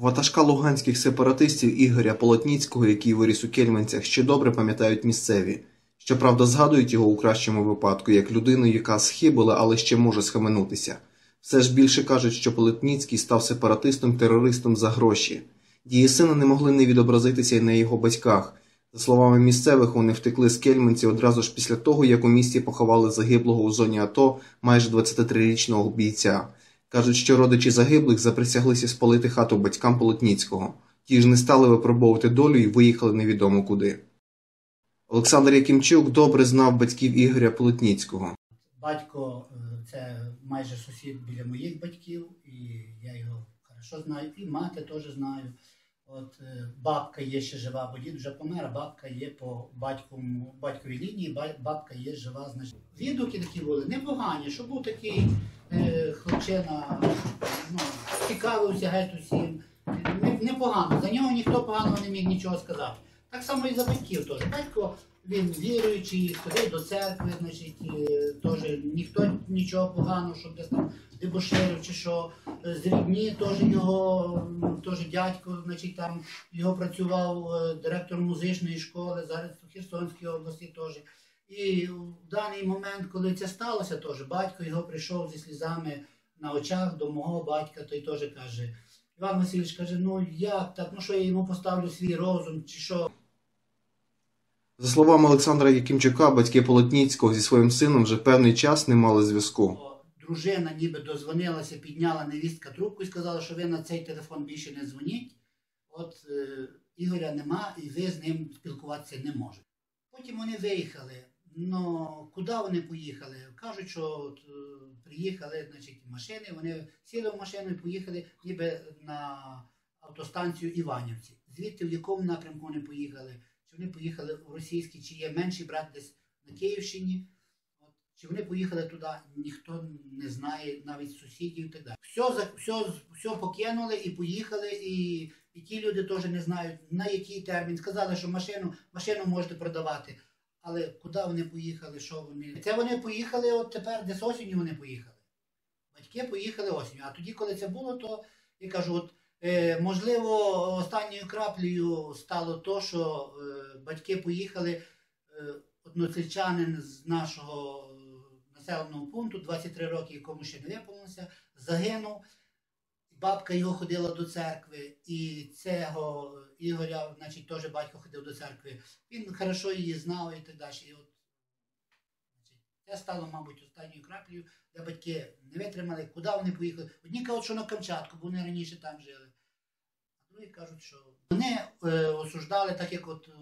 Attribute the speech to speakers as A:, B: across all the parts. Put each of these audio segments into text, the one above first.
A: Ватажка луганських сепаратистів Ігоря Полотніцького, який виріс у Кельменцях, ще добре пам'ятають місцеві. Щоправда, згадують його у кращому випадку як людину, яка схибила, але ще може схаменутися. Все ж більше кажуть, що Полотніцький став сепаратистом-терористом за гроші. Дії сина не могли не відобразитися й на його батьках. За словами місцевих, вони втекли з Кельменці одразу ж після того, як у місті поховали загиблого у зоні АТО майже 23-річного бійця. Кажуть, що родичі загиблих заприсяглися спалити хату батькам Полотніцького. Ті ж не стали випробовувати долю і виїхали невідомо куди. Олександр Якимчук добре знав батьків Ігоря Полотніцького.
B: Батько е, це майже сусід біля моїх батьків, і я його хорошо знаю, і мати теж знаю. От е, бабка є ще жива, бо дід вже помер, бабка є по батькому, батьковій лінії, бабка є жива, значить. Відгуки такі були непогані, що був такий хлопчина, ну, цікавився геть усім. Не- Непогано. За нього ніхто поганого не міг нічого сказати. Так само і за батьків теж. Батько він віруючий, ходив до церкви, значить, теж ніхто нічого поганого, щоб десь там дебоширив чи що. З рідні теж його, теж дядько, значить, там його працював е, директором музичної школи, зараз в Херсонській області теж. І в даний момент, коли це сталося, теж батько його прийшов зі слізами на очах до мого батька, той теж каже. Іван Васильович каже, ну як так, ну що я йому поставлю свій розум, чи що.
A: За словами Олександра Якимчука, батьки Полотніцького зі своїм сином вже певний час не мали зв'язку.
B: Дружина ніби дозвонилася, підняла невістка трубку і сказала, що ви на цей телефон більше не дзвоніть. От е, Ігоря нема, і ви з ним спілкуватися не можете. Потім вони виїхали. Ну, куди вони поїхали? Кажуть, що от, е, приїхали значить, машини, вони сіли в машину і поїхали ніби на автостанцію Іванівці. Звідти в якому напрямку вони поїхали? Чи вони поїхали в російський, чи є менший брат десь на Київщині? От, Чи вони поїхали туди, ніхто не знає, навіть сусідів і так далі. Все, все, все покинули і поїхали, і, і ті люди теж не знають, на який термін. Сказали, що машину, машину можете продавати. Але куди вони поїхали, що вони. Це вони поїхали от тепер, десь осінню вони поїхали. Батьки поїхали осінню. А тоді, коли це було, то я кажу, от, е, можливо, останньою краплею стало то, що е, батьки поїхали, е, односельчанин з нашого е, населеного пункту, 23 роки, якому ще не виповнилося, загинув. Бабка його ходила до церкви, і цього Ігоря, значить, теж батько ходив до церкви. Він хорошо її знав і так далі. І от, значить, це стало, мабуть, останньою краплею, де батьки не витримали, куди вони поїхали. Одні кажуть, що на Камчатку, бо вони раніше там жили. А другі кажуть, що вони е, осуждали, так як от е,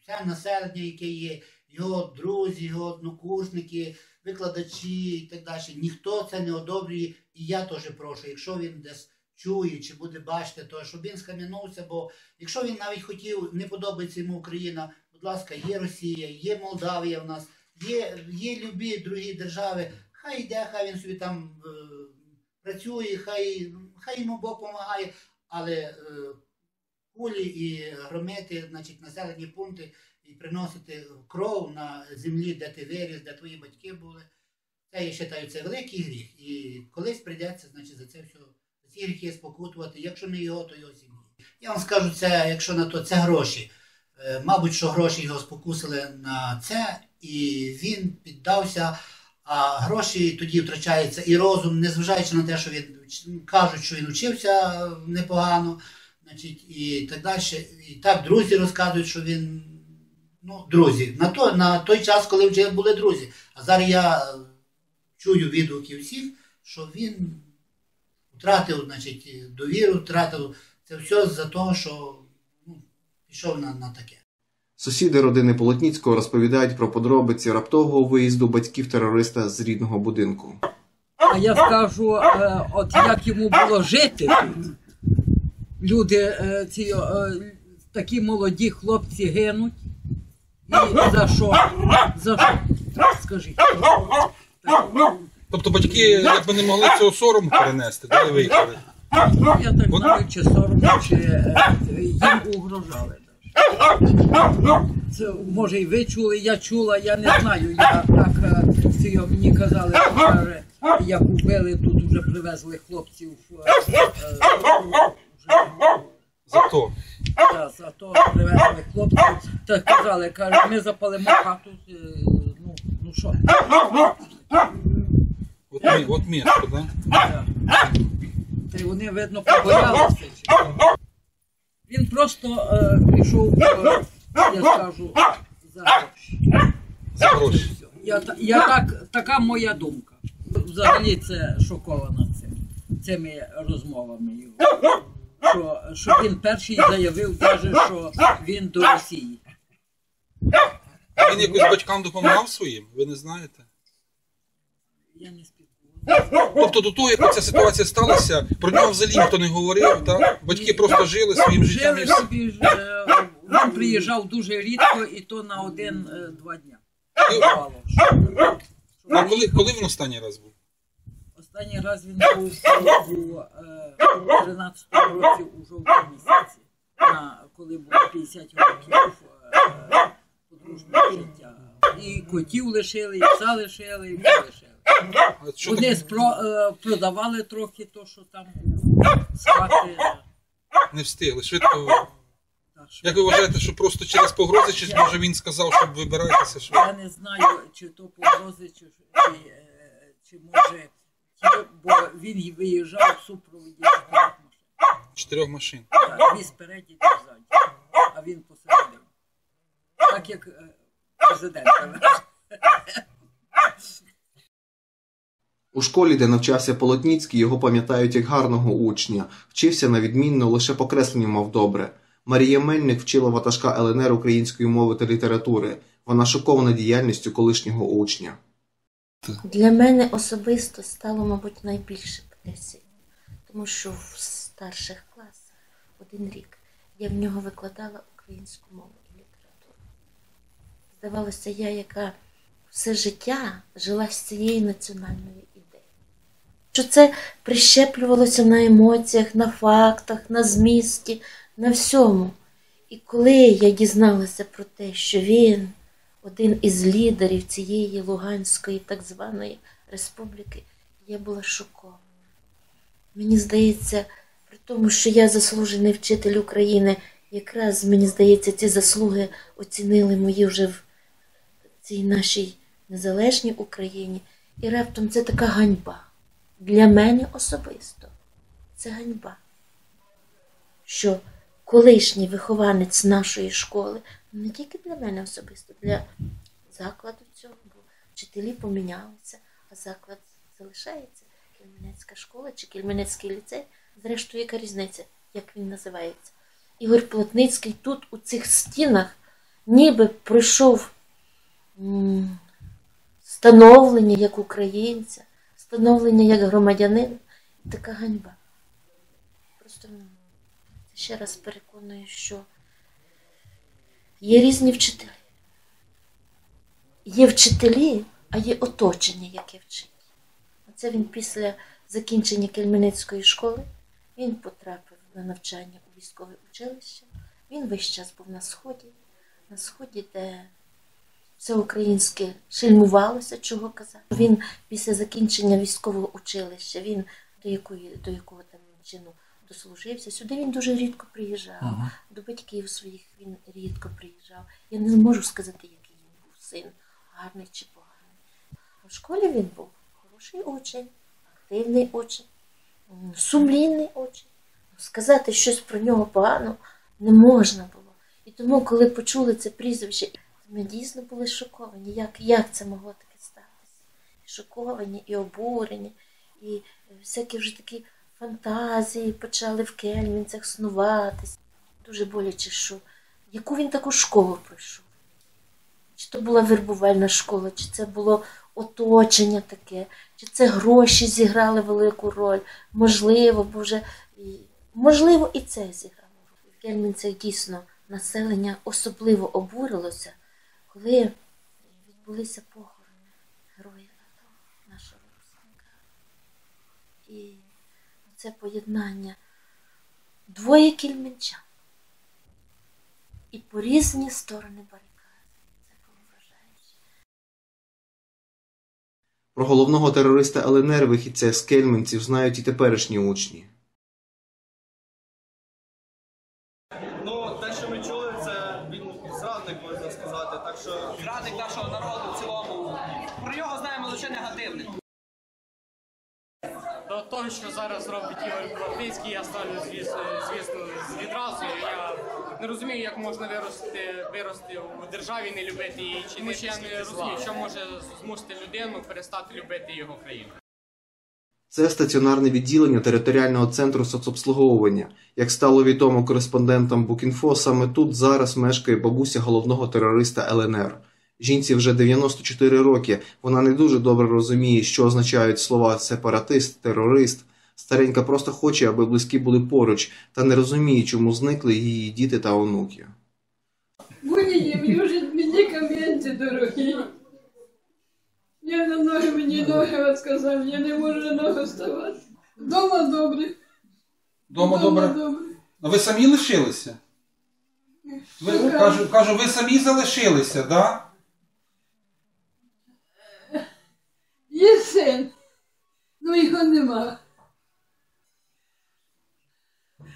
B: все населення, яке є, його друзі, його однокурсники, викладачі і так далі. Ніхто це не одобрює. І я теж прошу, якщо він десь чує чи буде бачити, то щоб він схам'янувся, бо якщо він навіть хотів, не подобається йому Україна, будь ласка, є Росія, є Молдавія в нас, є, є любі другі держави. Хай йде, хай він собі там е, працює, хай, хай йому Бог допомагає, але е, кулі і громити, значить, населені пункти і приносити кров на землі, де ти виріс, де твої батьки були. Це я вважаю, це великий гріх. І колись прийдеться, значить, за це все, гріхи спокутувати, якщо не його, то його сім'ї. Я вам скажу, це, якщо на то, це гроші. Е, Мабуть, що гроші його спокусили на це, і він піддався. А гроші тоді втрачається і розум, незважаючи на те, що він кажуть, що він вчився непогано, значить, і так далі. І так друзі розказують, що він. Ну, друзі, на, то, на той час, коли вже були друзі. А зараз я чую відгуки всіх, що він втратив, значить, довіру, втратив це все за того, що ну, пішов на, на таке.
A: Сусіди родини Полотніцького розповідають про подробиці раптового виїзду батьків терориста з рідного будинку.
C: А я скажу, е, от як йому було жити. Люди, е, ці е, такі молоді хлопці гинуть. І за що? За що? Скажіть.
D: Тобто батьки якби не могли цього сорому перенести, коли виїхали.
C: Я так думаю, чи соромно, чи е, їм угрожали. Це може і ви чули, я чула, я не знаю. Я так е, мені казали, що каже, як убили, тут вже привезли хлопців. е, е, вже
D: АТО.
C: Да, за то привезли хлопців. Та казали, каже, ми запалимо хату. е, Ну, ну що?
D: Мі, от місто, да?
C: Да. Та й вони, видно, побоялися. Він просто е, прийшов, е, я скажу, за гроші.
D: За гроші.
C: Я, я так, така моя думка. Взагалі це шокована цим, цими розмовами його. Що, що він перший заявив, каже, що він до Росії.
D: Він якось батькам допомагав своїм, ви не знаєте?
C: Я не.
D: Тобто до того, як ця ситуація сталася, про нього взагалі ніхто не говорив, так? Батьки просто жили своїм життям і
C: Жили
D: все.
C: собі, ж, е, він приїжджав дуже рідко і то на один-два дня.
D: І-
C: Бувало,
D: А коли, коли він останній раз був?
C: Останній раз він був у е, 13 році у жовтні місяці, на, коли було 50 років е, подружнього життя. І котів лишили, і пса лишили, і все лишили. Вони спро, е, продавали трохи то, що там з хати.
D: не встигли? Швидко.
C: Так що
D: Як ви вважаєте, що просто через погрози, чи може він сказав, щоб вибирайтеся? Що...
C: Я не знаю, чи то погрози, чи, чи, е, чи може ті, бо він виїжджав в супроводі чотирьох машин.
D: Чотирьох машин.
C: Так, Дві спереді, дві ззаді. А він посередині. Так як е, президент.
A: У школі, де навчався Полотніцький, його пам'ятають як гарного учня, вчився на відмінно, лише покреслення мав добре. Марія Мельник вчила ватажка ЛНР української мови та літератури. Вона шокована діяльністю колишнього учня.
E: Для мене особисто стало, мабуть, найбільше потрясіння, тому що в старших класах один рік я в нього викладала українську мову і літературу. Здавалося, я, яка все життя жила з цією національною. Що це прищеплювалося на емоціях, на фактах, на змісті, на всьому. І коли я дізналася про те, що він один із лідерів цієї Луганської так званої республіки, я була шокована. Мені здається, при тому, що я заслужений вчитель України, якраз мені здається, ці заслуги оцінили мої вже в цій нашій незалежній Україні. І раптом це така ганьба. Для мене особисто це ганьба. Що колишній вихованець нашої школи, не тільки для мене особисто, для закладу цього, бо вчителі помінялися, а заклад залишається. Кельменецька школа чи Кельменецький ліцей, зрештою, яка різниця, як він називається. Ігор Плотницький тут, у цих стінах, ніби пройшов становлення як українця, становлення як громадянина. Така ганьба. Просто м, ще раз переконує, що є різні вчителі. Є вчителі, а є оточення, яке вчить. Оце він після закінчення Кельменецької школи він потрапив на навчання у військове училище. Він весь час був на сході, на сході, де все українське шельмувалося, чого казав. Він після закінчення військового училища, він до якої до якого там чину дослужився. Сюди він дуже рідко приїжджав. До батьків своїх він рідко приїжджав. Я не можу сказати, який він був син, гарний чи поганий. А в школі він був хороший учень, активний учень, сумлінний учень. Сказати щось про нього погано не можна було. І тому, коли почули це прізвище, ми дійсно були шоковані, як, як це могло таке статися. Шоковані і обурені, і всякі вже такі фантазії почали в кельмінцях снуватись. Дуже боляче, що яку він таку школу пройшов. Чи то була вербувальна школа, чи це було оточення таке, чи це гроші зіграли велику роль. Можливо, бо вже можливо, і це зіграло роль. В Кельмінцях дійсно населення особливо обурилося, коли відбулися похорони героїв АТО, нашого випускника. І це поєднання двоє кельменчан і по різні сторони барикади. Це було вражаюче.
A: Про головного терориста ЛНР вихідця з Кельменців знають і теперішні учні.
F: Ну, те, що ми чули, це він зрадник, можна сказати. Так що
G: Зрадник нашого народу в цілому. Про нього знаємо лише негативне.
H: До того, що зараз робить Ігор Плотницький, я ставлю звісно, звісно відразу. Я не розумію, як можна вирости, вирости в державі, не любити її. Тому що я не розумію, що може змусити людину перестати любити його країну.
A: Це стаціонарне відділення територіального центру соцобслуговування. Як стало відомо кореспондентам Букінфо, саме тут зараз мешкає бабуся головного терориста ЛНР. Жінці вже 94 роки. Вона не дуже добре розуміє, що означають слова сепаратист, терорист. Старенька просто хоче, аби близькі були поруч, та не розуміє, чому зникли її діти та онуки.
I: Мені вже медикаменти дорогі. Я на ноги мені ноги відказав, я не можу на ноги ставати. Дома добре.
D: Дома добре. А ви самі лишилися? Ви, кажу, кажу, ви самі залишилися, так? Да?
I: Є син, ну його нема.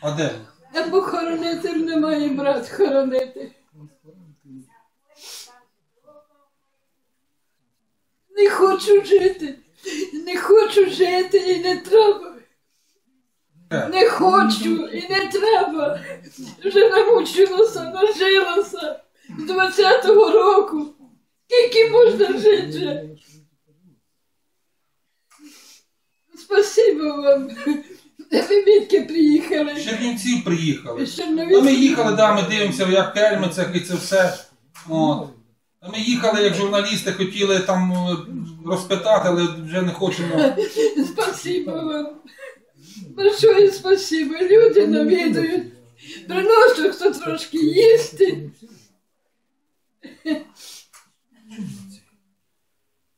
D: А де?
I: А похоронити немає брат хоронити. Не хочу жити. Не хочу жити і не треба. Не хочу і не треба. Вже намучилася, нажилася з 20-го року. Скільки можна жити? Спасибо вам. Ви відки приїхали?
D: З Чернівців приїхали.
I: З Черновіцького?
D: ми їхали, да, ми дивимося, як Кельмицях і це все. От. Ми їхали, як журналісти, хотіли там е, розпитати, але вже не хочемо.
I: Спасибо вам. Большое спасибо. Люди навідують. Приносять хто трошки їсти.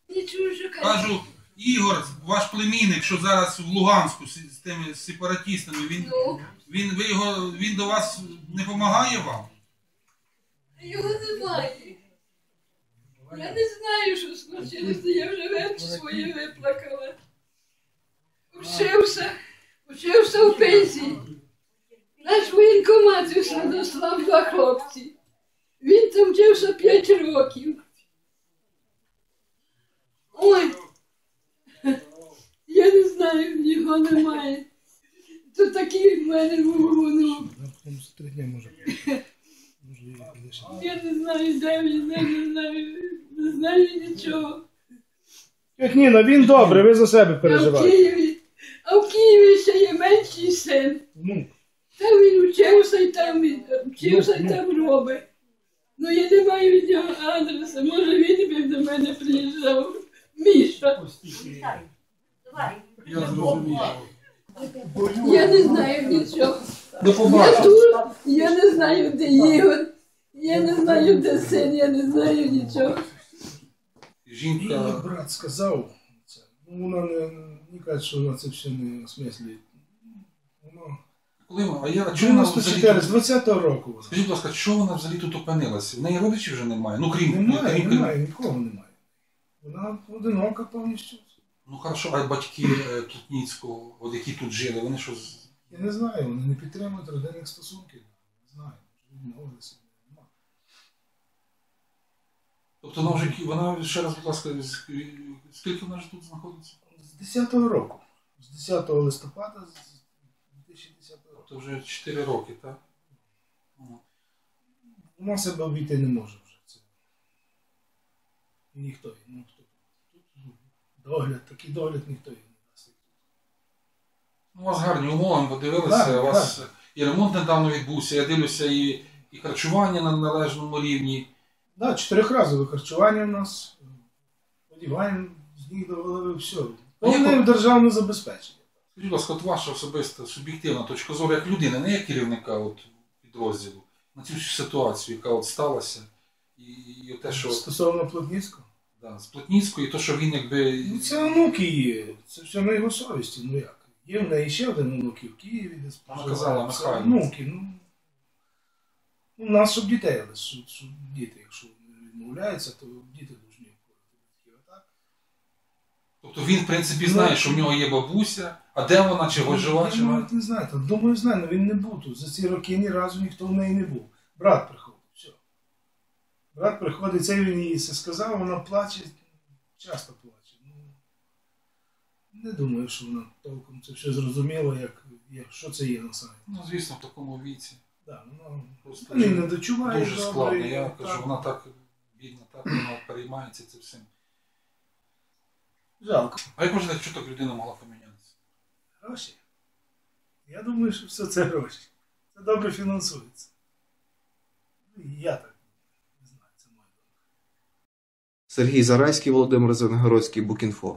I: Нічого кажу.
D: Ігор, ваш племінник, що зараз в Луганську з, з тими сепаратистами, він,
I: Ну,
D: він, ви його, він до вас не допомагає вам?
I: його немає. Я не знаю, що случилося. Я вже вечір своє виплакала. Вчився, вчився в пенсії. Наш воєнкомат дослав два хлопці. Він там вчився 5 років. Ой, я не знаю, його немає. То такий в мене був внук.
J: Три дня може.
I: Я не знаю, де він, я не знаю, не знаю нічого.
J: Тьоть Ніна, він добре, ви за себе
I: А в
J: переживаєте.
I: Києві, а в Києві ще є менший син.
J: Ну,
I: Там він вчився і там він вчився і там робить. Ну я не маю від нього адреса. Може він би до мене приїжджав. Міша.
D: Я зрозумів.
I: Я не знаю нічого.
D: До
I: Я
D: побачення.
I: тут, я не знаю, де Ігор. Я не знаю, де син, я не знаю нічого.
D: Жінка.
J: брат сказав це. Ну, вона не, не каже, що вона це все не осмислює. Воно...
D: Коли вона- а я а чому вона
J: 94, з
D: взагалі?
J: 20-го року вона.
D: Скажіть, будь ласка, чого вона взагалі тут опинилася? В неї родичів вже немає. Ну крім
J: Немає,
D: крім-
J: немає, нікого немає. Вона одинока повністю.
D: Ну хорошо, а батьки е, Плотніцького, от які тут жили, вони що з-
J: Я не знаю, вони не підтримують родинних стосунків. Не знаю. Відмовилися. Нема.
D: Тобто вона вже вона ще раз, будь ласка, з- скільки вона ж тут знаходиться?
J: З 10-го року. З 10 листопада з 2010 року.
D: Тобто вже 4 роки, так?
J: Вона себе обійти не може вже. Це. І ніхто ну ну, догляд, такий догляд ніхто їй не дасть.
D: Ну, у вас гарні умови, ми подивилися,
J: Так,
D: у вас і ремонт недавно відбувся, я дивлюся, і, і харчування на належному рівні.
J: Да, чотирьохразове харчування у нас, одіваємо з ніг до голови, все. Повне державне забезпечення.
D: Скажіть, будь ласка, от ваша особиста суб'єктивна точка зору як людини, не як керівника от, підрозділу, на цю всю ситуацію, яка от сталася, і, і те, що
J: Стосовно Плотницького.
D: Да, з Плотніцькою, і то, що він якби.
J: Ну, це онуки є. Це все на його совісті. Ну як? Є в неї ще один онук і в Києві, десь
D: Вона казала,
J: Це
D: Михайло.
J: Онуки, ну. Ну, у нас щоб дітей, але щоб, щоб діти, якщо відмовляються, то діти повинні обходити батьків. А так.
D: Тобто він, в принципі, знає, що в нього є бабуся, а де вона, чи вижила, чи
J: Ну,
D: вона.
J: навіть не знаю, думаю, знаю, але він не був тут. За ці роки ні разу ніхто в неї не був. Брат приходить, все. Брат приходить, це він їй все сказав, вона плаче, часто плаче. Ну, не думаю, що вона толком це все зрозуміла, як, як що це є на самі.
D: Ну, звісно, в такому віці.
J: Да, ну,
D: Просто
J: вони не дочувають.
D: дуже
J: добре,
D: складно. Я
J: так.
D: кажу, вона так бідна, так вона переймається цим всім.
J: Жалко.
D: А як можна, що так людина могла помінятися?
J: Гроші. Я думаю, що все це гроші. Це добре фінансується. Ну, Я так не знаю, це моє.
A: Сергій Зарайський, Володимир Зенгородський, Букінфо.